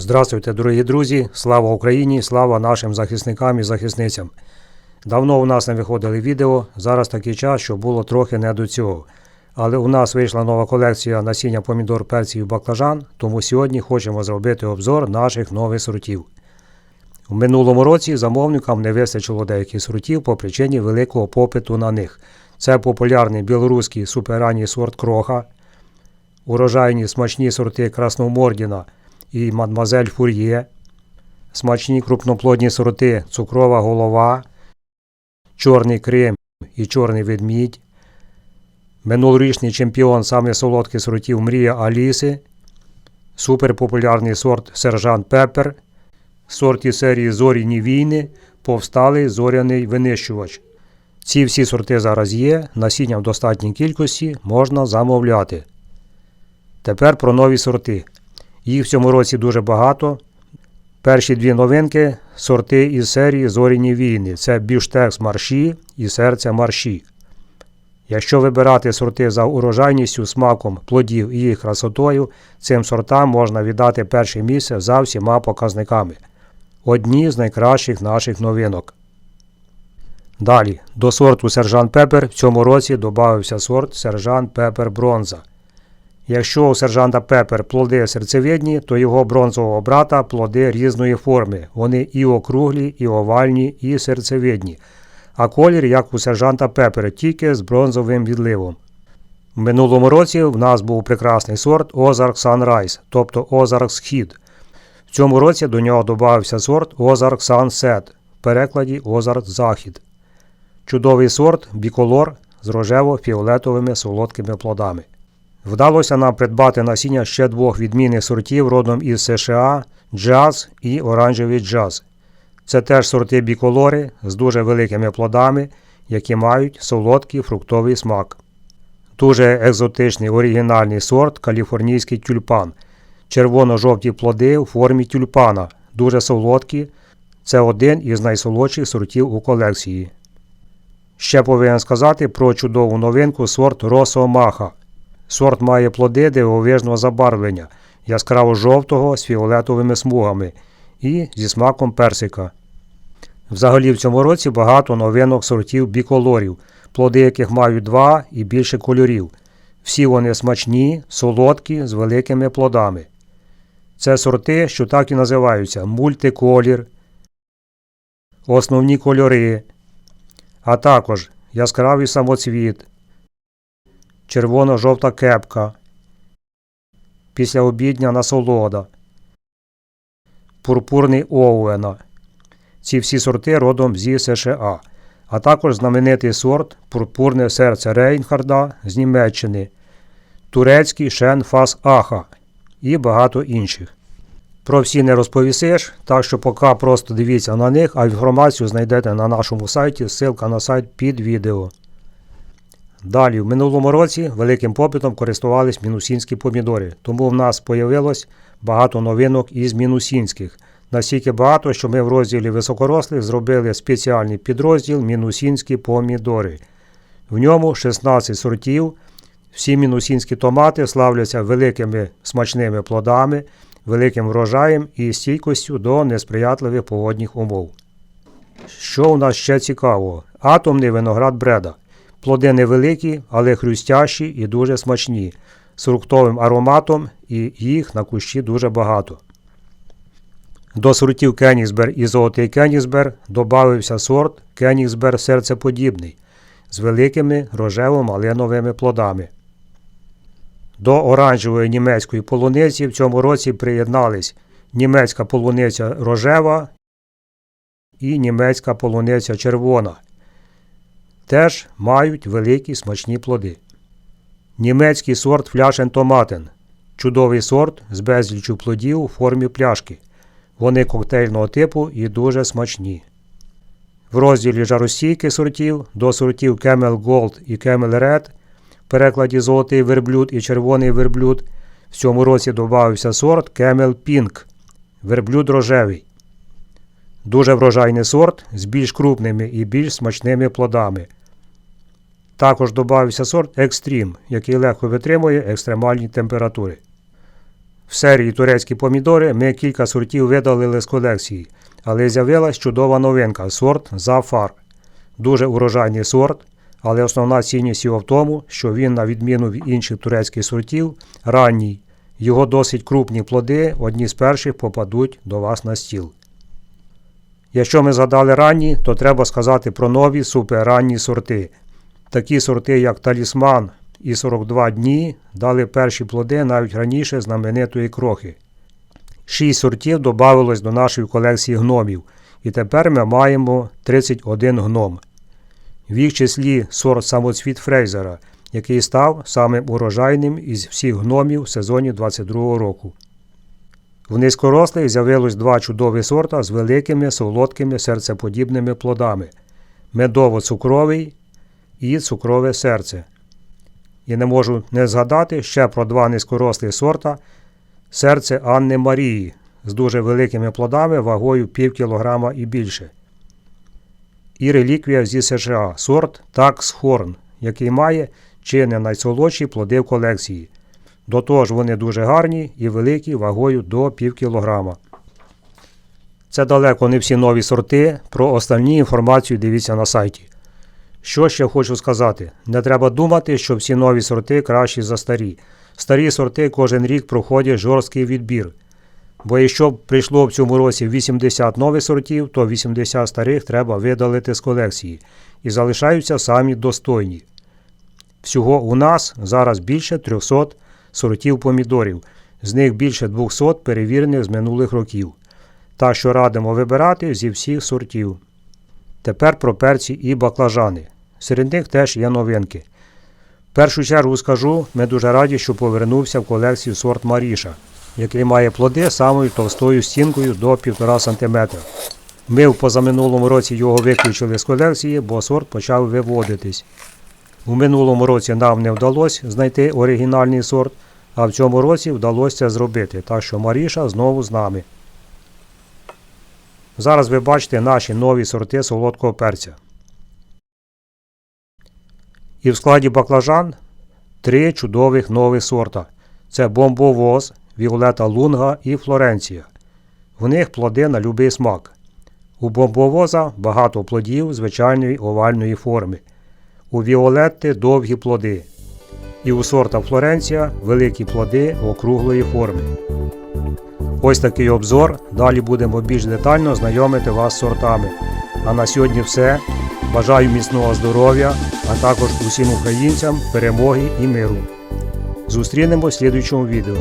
Здравствуйте, дорогі друзі! Слава Україні! Слава нашим захисникам і захисницям! Давно у нас не виходили відео, зараз такий час, що було трохи не до цього. Але у нас вийшла нова колекція насіння помідор, перців і баклажан, тому сьогодні хочемо зробити обзор наших нових сортів. У минулому році замовникам не вистачило деяких сортів по причині великого попиту на них. Це популярний білоруський суперранній сорт кроха, урожайні смачні сорти Красномордіна і мадмазель Фур'є, смачні крупноплодні сорти цукрова голова, чорний крим і чорний ведмідь, минулорічний чемпіон саме солодких сортів Мрія Аліси, суперпопулярний сорт Сержант Пепер, сорт із серії Зоряні війни, повсталий зоряний винищувач. Ці всі сорти зараз є, насіння в достатній кількості можна замовляти. Тепер про нові сорти. Їх в цьому році дуже багато. Перші дві новинки сорти із серії Зоряні війни. Це Біштекс марші і серця марші. Якщо вибирати сорти за урожайністю, смаком плодів і їх красотою, цим сортам можна віддати перше місце за всіма показниками. Одні з найкращих наших новинок. Далі, до сорту Сержант Пепер в цьому році додався сорт Сержант Пепер Бронза. Якщо у сержанта Пепер плоди серцевидні, то його бронзового брата плоди різної форми. Вони і округлі, і овальні, і серцевидні. А колір, як у сержанта Пепер, тільки з бронзовим відливом. В минулому році в нас був прекрасний сорт Озарк Sunrise, тобто Озарк Схід. В цьому році до нього додався сорт Озарк Sunset, в перекладі Озарк Захід. Чудовий сорт біколор з рожево-фіолетовими солодкими плодами. Вдалося нам придбати насіння ще двох відмінних сортів родом із США джаз і оранжевий джаз. Це теж сорти біколори з дуже великими плодами, які мають солодкий фруктовий смак. Дуже екзотичний оригінальний сорт каліфорнійський тюльпан. Червоно-жовті плоди у формі тюльпана, дуже солодкі. Це один із найсолодших сортів у колекції. Ще повинен сказати про чудову новинку сорт Росомаха. Сорт має плоди дивовижного забарвлення, яскраво жовтого з фіолетовими смугами і зі смаком персика. Взагалі в цьому році багато новинок сортів біколорів, плоди яких мають два і більше кольорів. Всі вони смачні, солодкі, з великими плодами. Це сорти, що так і називаються мультиколір, основні кольори, а також яскравий самоцвіт червоно-жовта кепка, післяобідня насолода, пурпурний Оуена. Ці всі сорти родом зі США, а також знаменитий сорт Пурпурне серце Рейнхарда з Німеччини, турецький Шенфас Аха і багато інших. Про всі не розповісиш, так що поки просто дивіться на них, а інформацію знайдете на нашому сайті, ссылка на сайт під відео. Далі, в минулому році великим попитом користувались мінусінські помідори, тому в нас появилось багато новинок із мінусінських. Настільки багато, що ми в розділі високорослих зробили спеціальний підрозділ мінусінські помідори. В ньому 16 сортів. Всі мінусінські томати славляться великими смачними плодами, великим врожаєм і стійкостю до несприятливих погодних умов. Що у нас ще цікавого? Атомний виноград бреда. Плоди невеликі, але хрустящі і дуже смачні, з фруктовим ароматом, і їх на кущі дуже багато. До сортів Кенігсбер і золотий Кенігсбер додався сорт Кенігсбер серцеподібний з великими рожево-малиновими плодами. До оранжевої німецької полуниці в цьому році приєднались німецька полуниця рожева і німецька полуниця червона теж мають великі смачні плоди. Німецький сорт фляшен томатен. Чудовий сорт з безлічю плодів у формі пляшки. Вони коктейльного типу і дуже смачні. В розділі жаростійки сортів до сортів Camel Gold і Camel Red в перекладі золотий верблюд і червоний верблюд. В цьому році додався сорт Camel Pink верблюд рожевий. Дуже врожайний сорт з більш крупними і більш смачними плодами. Також додався сорт Extreme, який легко витримує екстремальні температури. В серії турецькі помідори ми кілька сортів видалили з колекції, але з'явилась чудова новинка сорт Зафар. Дуже урожайний сорт, але основна цінність його в тому, що він, на відміну від інших турецьких сортів, ранній. Його досить крупні плоди, одні з перших попадуть до вас на стіл. Якщо ми згадали ранні, то треба сказати про нові суперранні сорти. Такі сорти, як Талісман і 42 дні, дали перші плоди навіть раніше знаменитої крохи. Шість сортів додавалось до нашої колекції гномів, і тепер ми маємо 31 гном. В їх числі сорт самоцвіт Фрейзера, який став самим урожайним із всіх гномів в сезоні 22 року. В низькорослих з'явилось два чудові сорта з великими солодкими серцеподібними плодами медово-цукровий і цукрове серце. І не можу не згадати ще про два низькорослі сорта серце Анни Марії з дуже великими плодами вагою пів кілограма і більше. І реліквія зі США сорт Horn, який має чи не найсолодші плоди в колекції. До того ж вони дуже гарні і великі вагою до пів кілограма. Це далеко не всі нові сорти. Про останні інформацію дивіться на сайті. Що ще хочу сказати: не треба думати, що всі нові сорти кращі за старі. Старі сорти кожен рік проходять жорсткий відбір. Бо якщо б прийшло в цьому році 80 нових сортів, то 80 старих треба видалити з колекції і залишаються самі достойні. Всього у нас зараз більше 300 сортів помідорів, з них більше 200 перевірених з минулих років. Так що радимо вибирати зі всіх сортів. Тепер про перці і баклажани. Серед них теж є новинки. В першу чергу скажу, ми дуже раді, що повернувся в колекцію сорт Маріша, який має плоди самою товстою стінкою до 1,5 см. Ми в позаминулому році його виключили з колекції, бо сорт почав виводитись. У минулому році нам не вдалося знайти оригінальний сорт, а в цьому році вдалося зробити, так що Маріша знову з нами. Зараз ви бачите наші нові сорти солодкого перця. І в складі баклажан три чудових нових сорта. Це бомбовоз, Віолета Лунга і Флоренція. В них плоди на любий смак. У бомбовоза багато плодів звичайної овальної форми. У Віолетти довгі плоди. І у сорта Флоренція великі плоди округлої форми. Ось такий обзор. Далі будемо більш детально знайомити вас з сортами. А на сьогодні все. Бажаю міцного здоров'я, а також усім українцям перемоги і миру. Зустрінемось в слідуючому відео.